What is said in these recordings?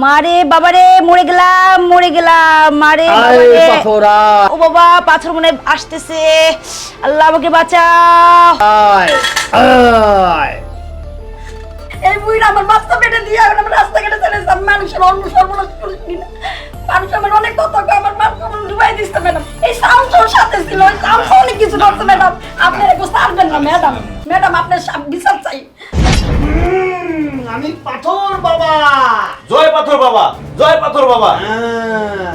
মারে বাবারে মরে গেলাম মরে গেলাম মারে ও বাবা পাথর মনে আসতেছে। আল্লাহ আমাকে বাঁচাও। এই আমার বাচ্চা পেটে দিয়ে আমার রাস্তাঘাটে চলে যাম মানুষের অন্য সর্বনাশ করে মানুষ আমার অনেক কথা আমার বাচ্চা ডুবাই দিচ্ছে ম্যাডাম। এই সাউন্ডসোর সাথে ছিল ওই অনেক কিছু করছে ম্যাডাম। আপনি একটু ছাড়বেন না ম্যাডাম। ম্যাডাম আপনার বিচার চাই। আমি পাথর বাবা। জয় পাথর বাবা জয় পাথর বাবা। হ্যাঁ,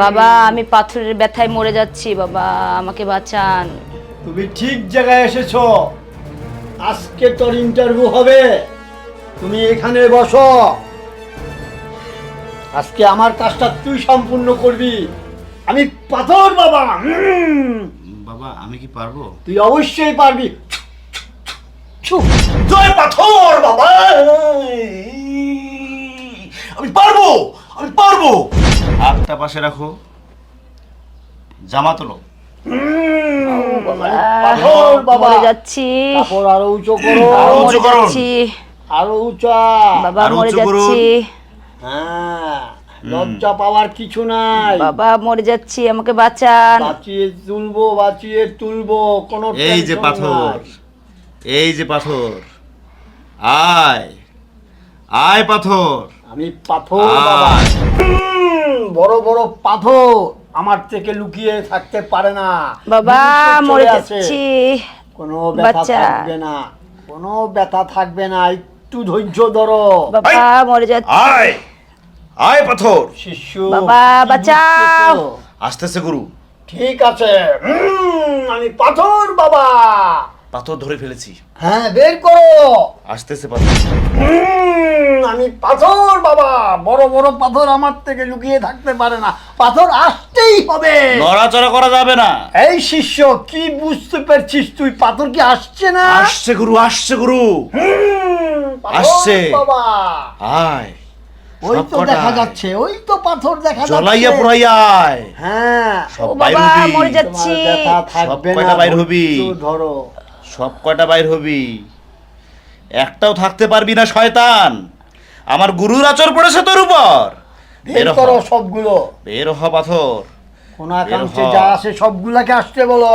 বাবা আমি পাথরের ব্যথায় মরে যাচ্ছি বাবা আমাকে বাঁচান। তুমি ঠিক জায়গায় এসেছ। আজকে তোর ইন্টারভিউ হবে। তুমি এখানে বসো। আজকে আমার কাজটা তুই সম্পূর্ণ করবি। আমি পাথর বাবা। বাবা আমি কি পারব? তুই অবশ্যই পারবি। জয় পাথর বাবা। আমি পারব! আমি পারব! হাতটা পাশে রাখো। জামা তোলো। বাবা। যাচ্ছি। কাপড় আরও উঁচু করো। আরও উঁচু করুন। যাচ্ছি। আরও উঁচা। বাবা মরে যাচ্ছি। হ্যাঁ লজ্জা পাওয়ার কিছু নাই। বাবা মরে যাচ্ছি আমাকে বাঁচান। বাঁচিয়ে তুলবো বাঁচিয়ে তুলবো কোনো এই যে পাথর এই যে পাথর। আয় আয় পাথর। আমি পাথর বাবা। হুম, বড় বড় পাথর আমার থেকে লুকিয়ে থাকতে পারে না। বাবা মরে আসে। যাচ্ছি। কোনো ব্যথা বাচ্চা। থাকবে না। কোনো ব্যথা থাকবে না। একটু ধৈর্য ধরো। বাবা মরে যাচ্ছি। আয়! আয় পাথর! শিশু বাবা, কি বাঁচাও। বুঝতেছো? আসতেছে গুরু। ঠিক আছে। হুম, আমি পাথর বাবা। পাথর ধরে ফেলেছি। হ্যাঁ বের করো। আসতেছে পাথর। আমি পাথর বাবা। বড় বড় পাথর আমার থেকে লুকিয়ে থাকতে পারে না। পাথর আসতেই হবে। নড়াচড়া করা যাবে না। এই শিষ্য কি বুঝতে পারছিস তুই? পাথর কি আসছে না? আসছে গুরু আসছে গুরু। হুম, আসছে। বাবা। আয়। ওই তো দেখা যাচ্ছে ওই তো পাথর দেখা জ্বলাইয়া যাচ্ছে পুরাইয়া আয়। হ্যাঁ। সব বাইর হবি। মরে যাচ্ছে। থাকবে কয়টা না বাইর হবি? ধরো। সব কয়টা বাইর হবি? একটাও থাকতে পারবি না শয়তান। আমার গুরুর আচর পড়েছে তোর উপর। বের করো সবগুলো। বের হ পাথর। কোন আকাঙ্ক্ষে যা আছে সবগুলাকে আসতে বলো।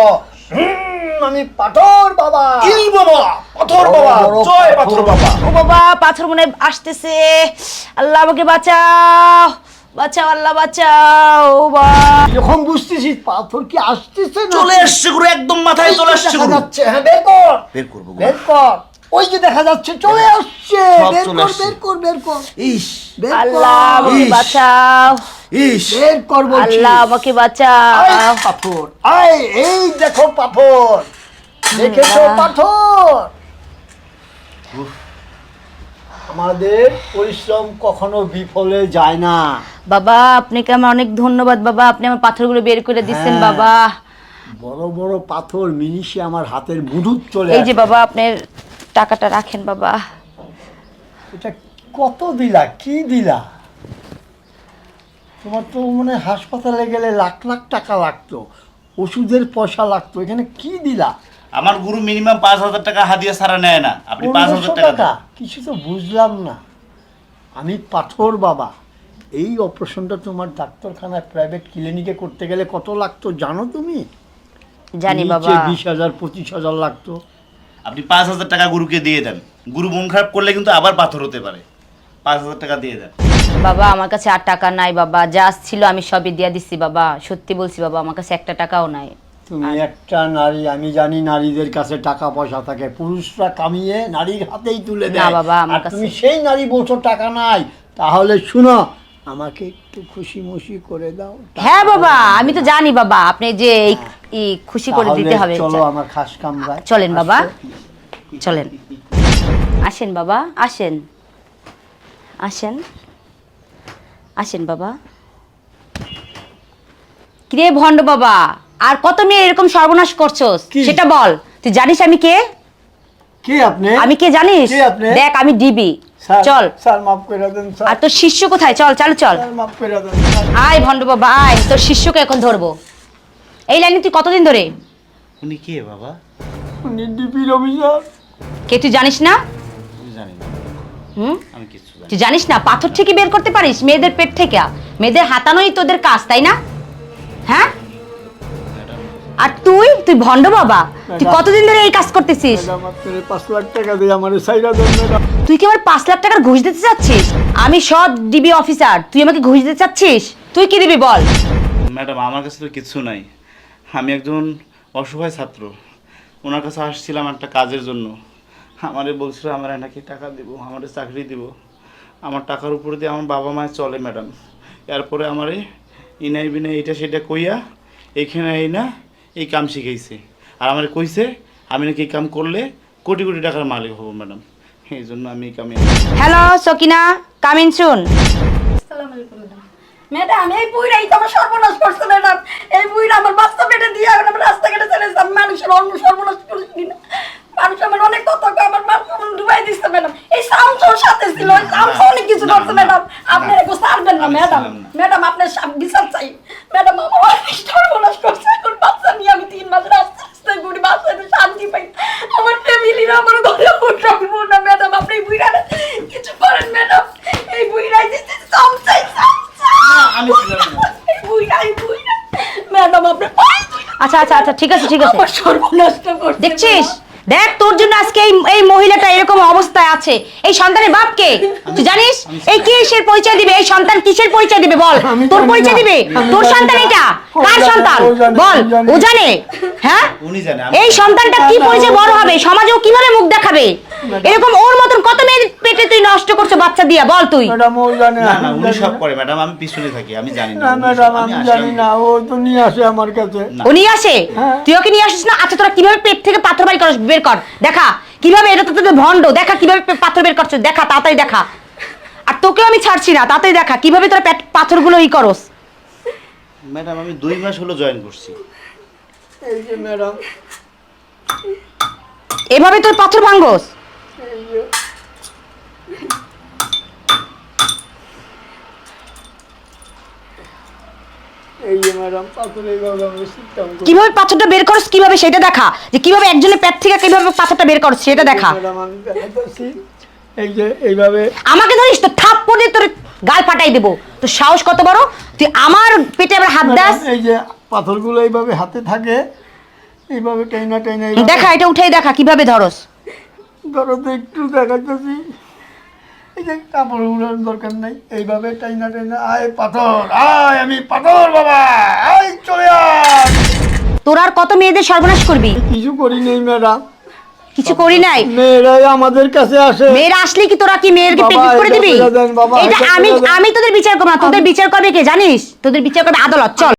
হুম, আমি পাথর বাবা। ইল বাবা পাথর বাবা জয় পাথর। বাবা। ও বাবা পাথর মনে হয় আসতেছে। আল্লাহ আমাকে বাঁচাও। বাঁচাও আল্লাহ বাঁচাও ও যখন বুঝতেছিস পাথর কি আসতেছে না? চলে আসছে গুরু একদম মাথায় চলে আসছে দেখা গুরু। যাচ্ছে হ্যাঁ বের কর। বের করব বের কর। ওই যে দেখা যাচ্ছে চলে আসছে। বের কর বের কর বের কর। ইস। বের আল্লাহ আমাকে বাঁচাও। ইস। বের কর বলছি আল্লাহ আমাকে বাঁচাও। পাথর। আয় এই দেখো পাথর। দেখেছ পাথর? আমাদের পরিশ্রম কখনো বিফলে যায় না। বাবা আপনাকে আমার অনেক ধন্যবাদ বাবা। আপনি আমার পাথরগুলো বের করে দিচ্ছেন হ্যাঁ। বাবা। বড় বড় পাথর মিনিশে আমার হাতের মুঠুর চলে এই যে আসে। বাবা আপনার টাকাটা রাখেন বাবা। এটা কত দিলা? কি দিলা? তোমার তো মানে হাসপাতালে গেলে লাখ লাখ টাকা লাগতো। ওষুধের পয়সা লাগতো। এখানে কি দিলা? আমার গুরু মিনিমাম পাঁচ হাজার টাকা হাদিয়া ছাড়া নেয় না। আপনি পাঁচ হাজার টাকা কিছু তো বুঝলাম না। আমি পাথর বাবা এই অপারেশনটা তোমার ডাক্তারখানায় প্রাইভেট ক্লিনিকে করতে গেলে কত লাগতো জানো তুমি? জানি বাবা। বিশ হাজার পঁচিশ হাজার লাগতো। আপনি পাঁচ হাজার টাকা গুরুকে দিয়ে দেন। গুরু মন খারাপ করলে কিন্তু আবার পাথর হতে পারে। পাঁচ হাজার টাকা দিয়ে দেন। বাবা আমার কাছে আর টাকা নাই বাবা। যা ছিল আমি সবই দিয়ে দিচ্ছি বাবা। সত্যি বলছি বাবা আমার কাছে একটা টাকাও নাই। তুমি। একটা নারী আমি জানি নারীদের কাছে টাকা পয়সা থাকে। পুরুষরা কামিয়ে নারীর হাতেই তুলে দেয়। বাবা, আমার আর তুমি সেই নারী বলছো টাকা নাই। তাহলে শুনো আমাকে একটু খুশি মুশি করে দাও হ্যাঁ বাবা আমি তো জানি বাবা আপনি যে এই- এই খুশি করে দিতে হবে। চলো আমার খাস কামরায় চলেন বাবা। চলেন। আসেন বাবা আসেন। আসেন। আসেন বাবা। কিরে ভণ্ড বাবা? আর কত মেয়ে এরকম সর্বনাশ করছস? কি? সেটা বল। তুই জানিস আমি কে? কে আপনি? আমি কে জানিস? কে আপনি? দেখ আমি ডিবি। স্যার, চল। স্যার মাফ করে দেন আর স্যার তোর শিষ্য কোথায়? চল চালু চল। স্যার মাফ করে দেন স্যার। আয় ভণ্ড বাবা আয়। তোর শিষ্যকে এখন ধরবো। এই লাইনে তুই কতদিন ধরে? উনি কে বাবা? উনি ডিপির অফিসার। কে তুই জানিস না? আমি জানি না। হুম? আমি কিছু তুই জানিস না? পাথর থেকে বের করতে পারিস? মেয়েদের পেট থেকে। মেয়েদের হাতানোই তোদের কাজ তাই না? হ্যাঁ? আর তুই? তুই ভণ্ড বাবা? তুই কতদিন ধরে এই কাজ করতেছিস? পাঁচ লাখ টাকা দিয়ে আমার সাইরা তুই কি আমার পাঁচ লাখ টাকার ঘুষ দিতে চাচ্ছিস? আমি সব ডিবি অফিসার তুই আমাকে ঘুষ দিতে চাচ্ছিস? তুই কি দিবি বল? ম্যাডাম আমার কাছে তো কিছু নাই। আমি একজন অসহায় ছাত্র। ওনার কাছে আসছিলাম একটা কাজের জন্য। আমারে বলছিল আমার নাকি টাকা দিব আমারে চাকরি দিব। আমার টাকার উপরে দিয়ে আমার বাবা মায়ের চলে ম্যাডাম। এরপরে আমারে ইনাই বিনাই এটা সেটা কইয়া এখানে এই না এই কাম শিখাইছে। আর আমার কইছে আমি নাকি এই কাম করলে কোটি কোটি টাকার মালিক হব ম্যাডাম। এই জন্য আমি এই কামে হ্যালো সকিনা কামিন শুন আসসালামু আলাইকুম ম্যাডাম। ম্যাডাম এই বুইরাই তো আমার সর্বনাশ করছে ম্যাডাম। এই বুইরা আমার বাচ্চা পেটে দিয়ে এখন আমার রাস্তাঘাটে চলে আমি মানুষের অন্য সর্বনাশ করেছি না। মানুষ আমার অনেক কথা আমার আমার ডুবাই দিচ্ছে ম্যাডাম। এই সামসোর সাথে ছিল ওই সামসো অনেক কিছু করছে ম্যাডাম। আপনি এগো ছাড়বেন না ম্যাডাম। ম্যাডাম আপনার বিচার চাই। ম্যাডাম আমার অনেক সর্বনাশ করছে এখন বাচ্চা নিয়ে আমি তিন মাস রাস্তা রাস্তায় ঘুরি বাচ্চাদের শান্তি পাই আমার ফ্যামিলিরা আমার ঘরে উঠাবো না ম্যাডাম আপনি এই বুইরা কিছু করেন ম্যাডাম এই বুইরাই দিতে সামসাই সামসা আমি ছিলাম না। এই বুইরাই বুইরা ম্যাডাম আপনি পায়ে ধরে আচ্ছা আচ্ছা আচ্ছা ঠিক আছে ঠিক আছে। আমার সর্বনাশটা করছে দেখছিস? দেখ তোর জন্য আজকে এই এই মহিলাটা এরকম অবস্থায় আছে। এই সন্তানের বাপ কে তুই জানিস? এই কিসের পরিচয় দিবে? এই সন্তান কিসের পরিচয় দিবে? বল। তোর পরিচয় দিবে? তোর সন্তান এটা কার সন্তান? বল ও জানে। হ্যাঁ? উনি জানে আমি এই সন্তানটা কি পরিচয় বড় হবে? সমাজেও কীভাবে মুখ দেখাবে? এরকম ওর মতন কত মেয়ের পেটে তুই নষ্ট করছ বাচ্চা দিয়া? বল তুই। ম্যাডাম ও জানে না না উনি সব করে ম্যাডাম আমি পিছনে থাকি আমি জানি না না ম্যাডাম আমি জানি না ও তো নিয়ে আসে আমার কাছে। না। ও নিয়ে আসে? হ্যাঁ। তুই ওকে নিয়ে আসিস না? আচ্ছা তোরা কীভাবে পেট থেকে পাথর বাড়ি করস? বের কর দেখা। কীভাবে এটা তো তোদের ভণ্ড দেখা কীভাবে পাথর বের করছিস দেখা তাড়াতাড়ি দেখা। আর তোকেও আমি ছাড়ছি না তাড়াতাড়ি দেখা। কীভাবে তোরা পেট পাথরগুলো ই করস? ম্যাডাম আমি দুই মাস হলো জয়েন করছি। এই যে ম্যাডাম। এভাবে তোর পাথর ভাঙ্গস কীভাবে পাথরটা বের করস কীভাবে সেটা দেখা? যে কীভাবে একজনের পেট থেকে কীভাবে পাথরটা বের করস সেটা দেখা। এই যে এইভাবে আমাকে ধরিস তো থাপ পড়ে তোর গাল ফাটাই দেবো। তোর সাহস কত বড়? তুই আমার পেটে আবার হাত দাস। এই যে পাথরগুলো এইভাবে হাতে থাকে এইভাবে টাইনা টাইনা দেখা এটা উঠেই দেখা কীভাবে ধরস? তো একটু এই যে কাপড়গুলোর দরকার নাই। এইভাবে টাইনা টাইনা আয় পাথর আয় আমি পাথর বাবা আয় চলে আয়। তোর আর কত মেয়েদের সর্বনাশ করবি? কিছু করি নেই ম্যাডাম। কিছু করি নাই? মেয়েরাই আমাদের কাছে আসে। মেয়েরা আসলে কি তোরা কি প্রেগনেন্ট করে দিবি? এটা আমি আমি তোদের বিচার করব তোদের বিচার করবে কে? জানিস? তোদের বিচার করবে আদালত। চল।